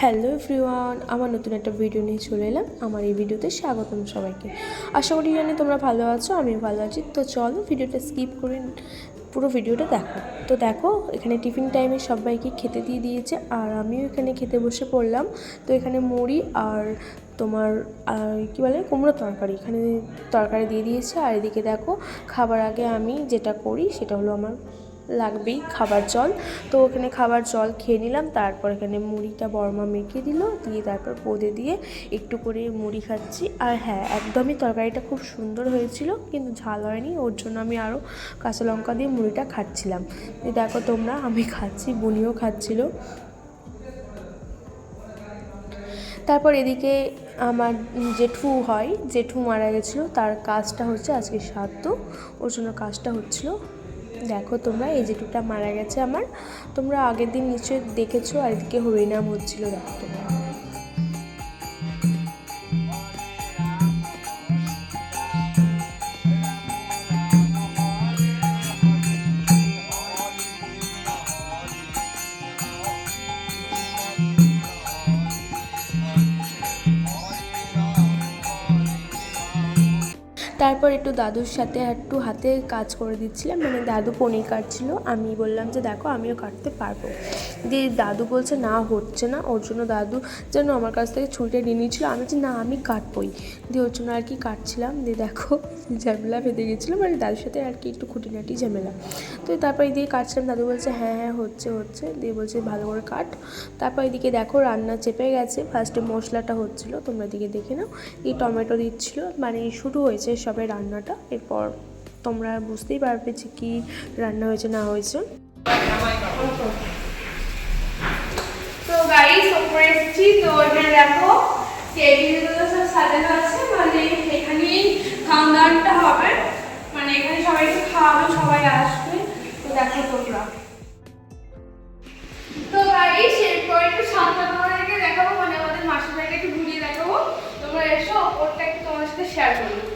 Hello everyone, আমার নতুন একটা ভিডিও নিয়ে চলে এলাম। আমার এই ভিডিওতে স্বাগতম সবাইকে। আশা করি জানি তোমরা ভালো আছো, আমিও ভালো আছি। তো চলো ভিডিওটা স্কিপ করে পুরো ভিডিওটা দেখো। তো দেখো, এখানে টিফিন টাইমে সবাইকে খেতে দিয়ে দিয়েছে, আর আমিও এখানে খেতে বসে পড়লাম। তো এখানে মুড়ি আর তোমার কী বলে, কুমড়ো তরকারি। এখানে তরকারি দিয়ে দিয়েছে, আর এদিকে দেখো, খাবার আগে আমি যেটা করি সেটা হলো আমার লাগবেই খাবার জল। তো ওখানে খাবার জল খেয়ে নিলাম, তারপর এখানে মুড়িটা বর্মা মেখে দিল, দিয়ে তারপর পোদে দিয়ে একটু করে মুড়ি খাচ্ছি। আর হ্যাঁ একদমই তরকারিটা খুব সুন্দর হয়েছিল, কিন্তু ঝাল হয়নি, ওর জন্য আমি আরও কাঁচা লঙ্কা দিয়ে মুড়িটা খাচ্ছিলাম। দেখো তোমরা, আমি খাচ্ছি, বুনিও খাচ্ছিল। তারপর এদিকে আমার জেঠু হয়, জেঠু মারা গেছিল, তার কাজটা হচ্ছে আজকে সাধ্য, ওর জন্য কাজটা হচ্ছিল। দেখো তোমরা, এই জেঠুটা মারা গেছে আমার। তোমরা আগের দিন নিশ্চয়ই দেখেছ আর এদিকে হরিনাম হচ্ছিল, দেখো তোমরা। তারপর একটু দাদুর সাথে একটু হাতে কাজ করে দিচ্ছিলাম। মানে দাদু পনির কাটছিল। আমি বললাম যে, দেখো, আমিও কাটতে পারব। দিয়ে দাদু বলছে, না, হচ্ছে না। ওর জন্য দাদু যেন আমার কাছ থেকে ছুরিটা নিয়ে নিয়েছিল। আমি যে না, আমি কাটবই। দিয়ে ওর জন্য আর কি কাটছিলাম। দিয়ে দেখো, ঝামেলা বেঁধে গেছিল। মানে দাদুর সাথে আর কি একটু খুঁটিনাটি ঝামেলা। তো তারপর এদিকে কাটছিলাম। দাদু বলছে হ্যাঁ হ্যাঁ হচ্ছে হচ্ছে। দিয়ে বলছে, ভালো করে কাট। তারপর এদিকে দেখো, রান্না চেপে গেছে। ফার্স্টে মশলাটা হচ্ছিল, তোমরা এদিকে দেখে নাও। এই টমেটো দিচ্ছিল। মানে শুরু হয়েছে সবে রান্নাটা। এরপর তোমরা বুঝতেই পারবে যে কী রান্না হয়েছে, না হয়েছে। এখানে মানে হবে। মানে সবাইকে খাওয়াবে, সবাই আসবে। দেখো তোমরা। তো দেখাবো মানে ঘুরিয়ে দেখাবো। তোমরা এসো, ওপরটা একটু তোমাদের সাথে শেয়ার করি।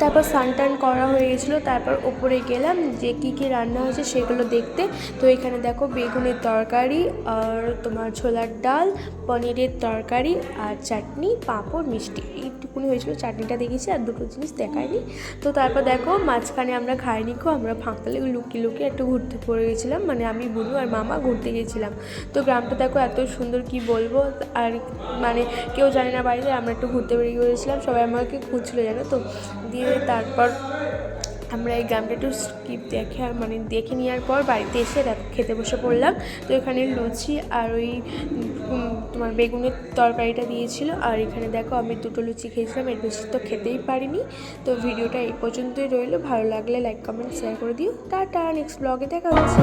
তারপর সানটান করা হয়ে গেছিল, তারপর ওপরে গেলাম, যে কী কী রান্না হয়েছে সেগুলো দেখতে। তো এখানে দেখো বেগুনের তরকারি, আর তোমার ছোলার ডাল, পনিরের তরকারি, আর চাটনি, পাঁপড়, মিষ্টি। এইটুকুনি হয়েছিল, চাটনিটা দেখেছি, আর দুটো জিনিস দেখায়নি। তো তারপর দেখো মাঝখানে আমরা খাইনি খো আমরা ফাঁকলে লুকিয়ে লুকিয়ে একটু ঘুরতে পড়ে গেছিলাম মানে আমি, বুনু আর মামা ঘুরতে গেছিলাম। তো গ্রামটা দেখো এত সুন্দর, কি বলব, আর মানে কেউ জানে না বাড়িতে, আমরা একটু ঘুরতে বেরিয়ে গিয়েছিলাম সবাই আমাকে খুঁজছিলো, জানো তো। দিয়ে তারপর আমরা এই গ্রামটা একটু স্কিপ দেখে মানে দেখে নেওয়ার পর বাড়িতে এসে দেখো খেতে বসে পড়লাম। তো এখানে লুচি আর ওই তোমার বেগুনের তরকারিটা দিয়েছিল। আর এখানে দেখো আমি দুটো লুচি খেয়েছিলাম, এর বেশি তো খেতেই পারিনি। তো ভিডিওটা এই পর্যন্তই রইল। ভালো লাগলে লাইক কমেন্ট শেয়ার করে দিও। টাটা নেক্সট ব্লগে দেখা হচ্ছে।